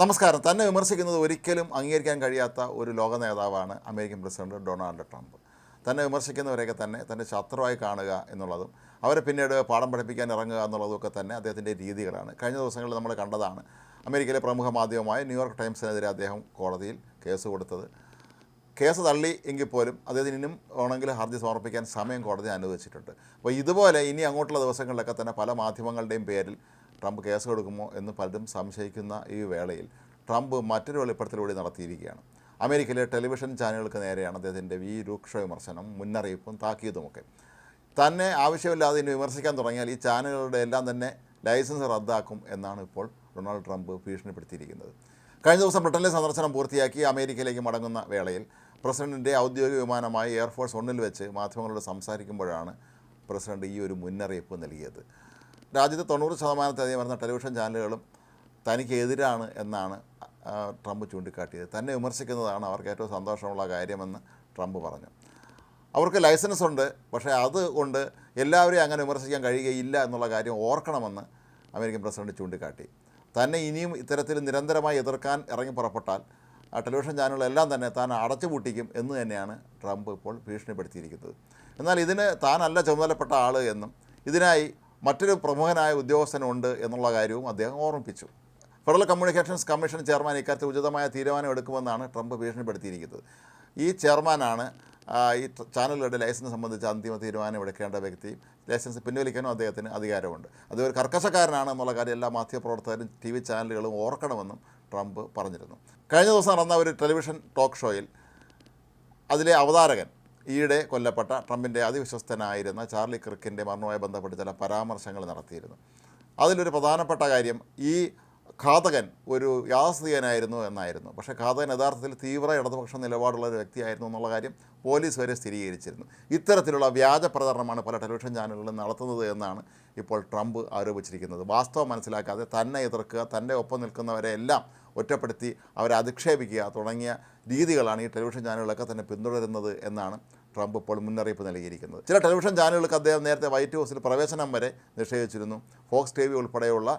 നമസ്കാരം. തന്നെ വിമർശിക്കുന്നത് ഒരിക്കലും അംഗീകരിക്കാൻ കഴിയാത്ത ഒരു ലോക നേതാവാണ് അമേരിക്കൻ പ്രസിഡന്റ് ഡൊണാൾഡ് ട്രംപ്. തന്നെ വിമർശിക്കുന്നവരെയൊക്കെ തന്നെ തന്റെ ശത്രുവായി കാണുക എന്നുള്ളതും അവരെ പിന്നീട് പാഠം പഠിപ്പിക്കാൻ ഇറങ്ങുക എന്നുള്ളതൊക്കെ തന്നെ അദ്ദേഹത്തിന്റെ രീതികളാണ്. കഴിഞ്ഞ ദിവസങ്ങളിൽ നമ്മൾ കണ്ടതാണ് അമേരിക്കയിലെ പ്രമുഖ മാധ്യമമായ ന്യൂയോർക്ക് ടൈംസിനെതിരെ അദ്ദേഹം കോടതിയിൽ കേസ് കൊടുത്തത്. കേസ് തള്ളി എങ്കിൽ പോലും അദ്ദേഹത്തിന് വേണമെങ്കിൽ ഹർജി സമർപ്പിക്കാൻ സമയം കോടതി അനുവദിച്ചിട്ടുണ്ട്. അപ്പോൾ ഇതുപോലെ ഇനി അങ്ങോട്ടുള്ള ദിവസങ്ങളിലൊക്കെ തന്നെ പല മാധ്യമങ്ങളുടെയും പേരിൽ ട്രംപ് കേസ് കൊടുക്കുമോ എന്ന് പലരും സംശയിക്കുന്ന ഈ വേളയിൽ ട്രംപ് മറ്റൊരു വെളിപ്പെടുത്തലൂടെ നടത്തിയിരിക്കുകയാണ്. അമേരിക്കയിലെ ടെലിവിഷൻ ചാനലുകൾക്ക് നേരെയാണ് അദ്ദേഹത്തിന്റെ ഈ രൂക്ഷ വിമർശനം മുന്നറിയിപ്പും താക്കീതുമൊക്കെ. തന്നെ ആവശ്യമില്ലാതെ ഇനി വിമർശിക്കാൻ തുടങ്ങിയാൽ ഈ ചാനലുകളുടെ എല്ലാം തന്നെ ലൈസൻസ് റദ്ദാക്കും എന്നാണ് ഇപ്പോൾ ഡൊണാൾഡ് ട്രംപ് ഭീഷണിപ്പെടുത്തിയിരിക്കുന്നത്. കഴിഞ്ഞ ദിവസം ബ്രിട്ടനിലെ സന്ദർശനം പൂർത്തിയാക്കി അമേരിക്കയിലേക്ക് മടങ്ങുന്ന വേളയിൽ പ്രസിഡന്റിന്റെ ഔദ്യോഗിക വിമാനമായി എയർഫോഴ്സ് ഒന്നിൽ വെച്ച് മാധ്യമങ്ങളോട് സംസാരിക്കുമ്പോഴാണ് പ്രസിഡന്റ് ഈ ഒരു മുന്നറിയിപ്പ് നൽകിയത്. രാജ്യത്ത് തൊണ്ണൂറ് ശതമാനത്തിലധികം വരുന്ന ടെലിവിഷൻ ചാനലുകളും തനിക്കെതിരാണ് എന്നാണ് ട്രംപ് ചൂണ്ടിക്കാട്ടിയത്. തന്നെ വിമർശിക്കുന്നതാണ് അവർക്ക് ഏറ്റവും സന്തോഷമുള്ള കാര്യമെന്ന് ട്രംപ് പറഞ്ഞു. അവർക്ക് ലൈസൻസ് ഉണ്ട് പക്ഷേ അതുകൊണ്ട് എല്ലാവരെയും അങ്ങനെ വിമർശിക്കാൻ കഴിയുകയില്ല എന്നുള്ള കാര്യം ഓർക്കണമെന്ന് അമേരിക്കൻ പ്രസിഡന്റ് ചൂണ്ടിക്കാട്ടി. തന്നെ ഇനിയും ഇത്തരത്തിൽ നിരന്തരമായി എതിർക്കാൻ ഇറങ്ങി പുറപ്പെട്ടാൽ ടെലിവിഷൻ ചാനലുകളെല്ലാം തന്നെ താൻ അടച്ചുപൂട്ടിക്കും എന്ന് തന്നെയാണ് ട്രംപ് ഇപ്പോൾ ഭീഷണിപ്പെടുത്തിയിരിക്കുന്നത്. എന്നാൽ ഇതിന് താനല്ല ചുമതലപ്പെട്ട ആൾ എന്നും ഇതിനായി മറ്റൊരു പ്രമുഖനായ ഉദ്യോഗസ്ഥനുണ്ട് എന്നുള്ള കാര്യവും അദ്ദേഹം ഓർമ്മിപ്പിച്ചു. ഫെഡറൽ കമ്മ്യൂണിക്കേഷൻസ് കമ്മീഷൻ ചെയർമാൻ ഇക്കാര്യത്തിൽ ഉചിതമായ തീരുമാനം എടുക്കുമെന്നാണ് ട്രംപ് ഭീഷണിപ്പെടുത്തിയിരിക്കുന്നത്. ഈ ചെയർമാനാണ് ഈ ചാനലുകളുടെ ലൈസൻസ് സംബന്ധിച്ച് അന്തിമ തീരുമാനം എടുക്കേണ്ട വ്യക്തി. ലൈസൻസ് പിൻവലിക്കാനും അദ്ദേഹത്തിന് അധികാരമുണ്ട്. അത് ഒരു കർക്കശക്കാരനാണ് എന്നുള്ള കാര്യം എല്ലാ മാധ്യമപ്രവർത്തകരും ടി വി ചാനലുകളും ഓർക്കണമെന്നും ട്രംപ് പറഞ്ഞിരുന്നു. കഴിഞ്ഞ ദിവസം നടന്ന ഒരു ടെലിവിഷൻ ടോക്ക് ഷോയിൽ അതിലെ അവതാരകൻ ഈയിടെ കൊല്ലപ്പെട്ട ട്രംപിന്റെ അതിവിശ്വസ്തനായിരുന്ന ചാർലി ക്രിക്കിന്റെ മരണവുമായി ബന്ധപ്പെട്ട് ചില പരാമർശങ്ങൾ നടത്തിയിരുന്നു. അതിലൊരു പ്രധാനപ്പെട്ട കാര്യം ഈ ഘാതകൻ ഒരു യാഥാസ്ഥിതികനായിരുന്നു എന്നായിരുന്നു. പക്ഷേ ഘാതകൻ യഥാർത്ഥത്തിൽ തീവ്ര ഇടതുപക്ഷ നിലപാടുള്ള ഒരു വ്യക്തിയായിരുന്നു എന്നുള്ള കാര്യം പോലീസ് വരെ സ്ഥിരീകരിച്ചിരുന്നു. ഇത്തരത്തിലുള്ള വ്യാജ പ്രചരണമാണ് പല ടെലിവിഷൻ ചാനലുകളിൽ നടത്തുന്നത് എന്നാണ് ഇപ്പോൾ ട്രംപ് ആരോപിച്ചിരിക്കുന്നത്. വാസ്തവം മനസ്സിലാക്കാതെ തന്നെ എതിർക്കുക തന്റെ ഒപ്പം നിൽക്കുന്നവരെ എല്ലാം ഒറ്റപ്പെടുത്തി അവരെ അധിക്ഷേപിക്കുക തുടങ്ങിയ രീതികളാണ് ഈ ടെലിവിഷൻ ചാനലുകളൊക്കെ തന്നെ പിന്തുടരുന്നത് എന്നാണ് ട്രംപ് ഇപ്പോൾ മുന്നറിയിപ്പ് നൽകിയിരിക്കുന്നത്. ചില ടെലിവിഷൻ ചാനലുകൾക്ക് അദ്ദേഹം നേരത്തെ വൈറ്റ് ഹൗസിൽ പ്രവേശനം വരെ നിഷേധിച്ചിരുന്നു ഫോക്സ് ടി വി ഉൾപ്പെടെയുള്ള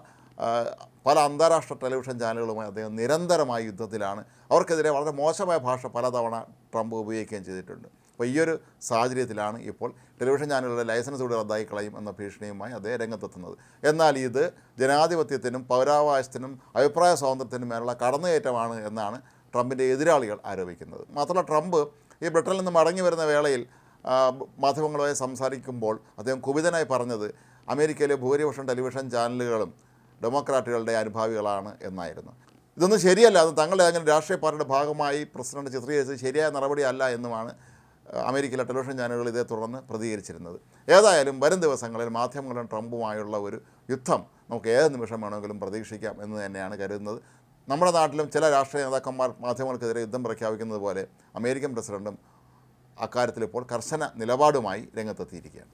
പല അന്താരാഷ്ട്ര ടെലിവിഷൻ ചാനലുകളുമായി അദ്ദേഹം നിരന്തരമായ യുദ്ധത്തിലാണ്. അവർക്കെതിരെ വളരെ മോശമായ ഭാഷ പലതവണ ട്രംപ് ഉപയോഗിക്കുകയും ചെയ്തിട്ടുണ്ട്. അപ്പോൾ ഈ ഒരു സാഹചര്യത്തിലാണ് ഇപ്പോൾ ടെലിവിഷൻ ചാനലുകളുടെ ലൈസൻസ് കൂടി റദ്ദാക്കി കളയും എന്ന ഭീഷണിയുമായി അദ്ദേഹം രംഗത്തെത്തുന്നത്. എന്നാൽ ഇത് ജനാധിപത്യത്തിനും പൗരാവകാശത്തിനും അഭിപ്രായ സ്വാതന്ത്ര്യത്തിനും മേലുള്ള കടന്നുകയറ്റമാണ് എന്നാണ് ട്രംപിന്റെ എതിരാളികൾ ആരോപിക്കുന്നത്. മാത്രമല്ല ട്രംപ് ഈ ബ്രിട്ടനിൽ നിന്ന് മടങ്ങി വരുന്ന വേളയിൽ മാധ്യമങ്ങളുമായി സംസാരിക്കുമ്പോൾ അദ്ദേഹം കുപിതനായി പറഞ്ഞത് അമേരിക്കയിലെ ഭൂരിപക്ഷം ടെലിവിഷൻ ചാനലുകളും ഡെമോക്രാറ്റുകളുടെ അനുഭാവികളാണ് എന്നായിരുന്നു. ഇതൊന്നും ശരിയല്ല. അത് തങ്ങളുടെ അങ്ങനെ രാഷ്ട്രീയ പാർട്ടിയുടെ ഭാഗമായി പ്രസിഡന്റ് ചിത്രീകരിച്ചത് ശരിയായ നടപടിയല്ല എന്നുമാണ് അമേരിക്കയിലെ ടെലിവിഷൻ ചാനലുകൾ ഇതേ തുടർന്ന് പ്രതികരിച്ചിരുന്നത്. ഏതായാലും വരും ദിവസങ്ങളിൽ മാധ്യമങ്ങളും ട്രംപുമായുള്ള ഒരു യുദ്ധം നമുക്ക് ഏത് നിമിഷം വേണമെങ്കിലും പ്രതീക്ഷിക്കാം എന്ന് തന്നെയാണ് കരുതുന്നത്. നമ്മുടെ നാട്ടിലും ചില രാഷ്ട്രീയ നേതാക്കന്മാർ മാധ്യമങ്ങൾക്കെതിരെ യുദ്ധം പ്രഖ്യാപിക്കുന്നത് പോലെ അമേരിക്കൻ പ്രസിഡന്റും അക്കാര്യത്തിൽ ഇപ്പോൾ കർശന നിലപാടുമായി രംഗത്തെത്തിയിരിക്കുകയാണ്.